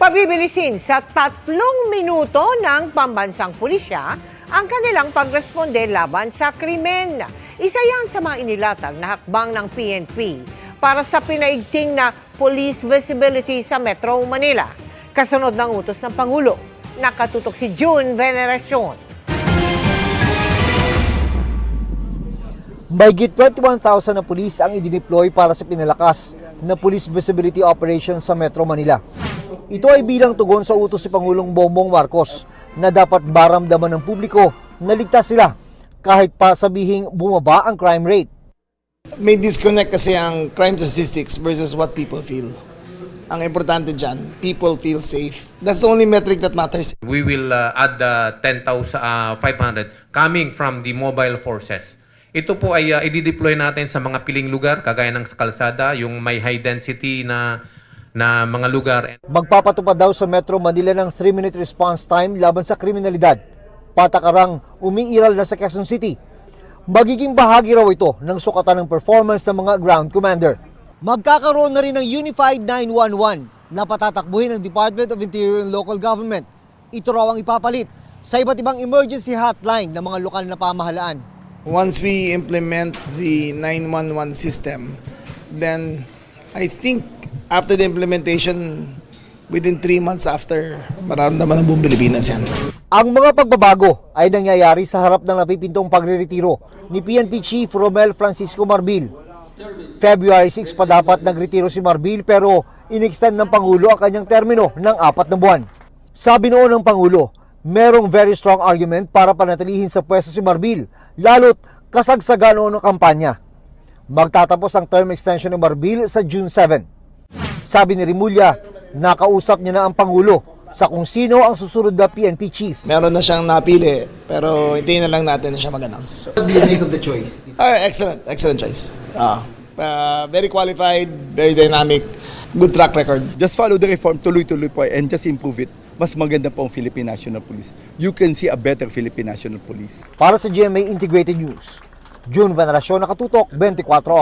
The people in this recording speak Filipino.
Pabibilisin sa tatlong minuto ng pambansang pulisya ang kanilang pagresponde laban sa krimen. Isa yan sa mga inilatag na hakbang ng PNP para sa pinaigting na police visibility sa Metro Manila. Kasunod ng utos ng Pangulo, nakatutok si June Veneracion. Mahigit 21,000 na pulis ang idineploy para sa pinalakas na police visibility operation sa Metro Manila. Ito ay bilang tugon sa utos si Pangulong Bongbong Marcos na dapat maramdaman ng publiko na ligtas sila kahit pa sabihing bumaba ang crime rate. may disconnect kasi ang crime statistics versus what people feel. Ang importante dyan, people feel safe. That's the only metric that matters. We will uh, add uh, 10,500 coming from the mobile forces. Ito po ay uh, i-deploy natin sa mga piling lugar kagaya ng sa kalsada, yung may high density na na mga lugar. Magpapatupad daw sa Metro Manila ng 3-minute response time laban sa kriminalidad. Patakarang umiiral na sa Quezon City. Magiging bahagi raw ito ng sukatan ng performance ng mga ground commander. Magkakaroon na rin ng Unified 911 na patatakbuhin ng Department of Interior and Local Government. Ito raw ang ipapalit sa iba't ibang emergency hotline ng mga lokal na pamahalaan. Once we implement the 911 system, then I think after the implementation, within three months after, mararamdaman ng buong Pilipinas yan. Ang mga pagbabago ay nangyayari sa harap ng napipintong pagreretiro ni PNP Chief Romel Francisco Marbil. February 6 pa dapat nagretiro si Marbil pero inextend ng Pangulo ang kanyang termino ng apat na buwan. Sabi noon ng Pangulo, merong very strong argument para panatilihin sa pwesto si Marbil, lalo't kasagsagan noon ng kampanya. Magtatapos ang term extension ni Marbil sa June 7. Sabi ni Rimulya, nakausap niya na ang Pangulo sa kung sino ang susunod na PNP chief. Meron na siyang napili, pero hintayin na lang natin na siya mag-announce. What do you make of the choice? Ah, excellent, excellent choice. Ah, ah, very qualified, very dynamic, good track record. Just follow the reform, tuloy-tuloy po and just improve it. Mas maganda po ang Philippine National Police. You can see a better Philippine National Police. Para sa GMA Integrated News, June Veneracion nakatutok 24 oras.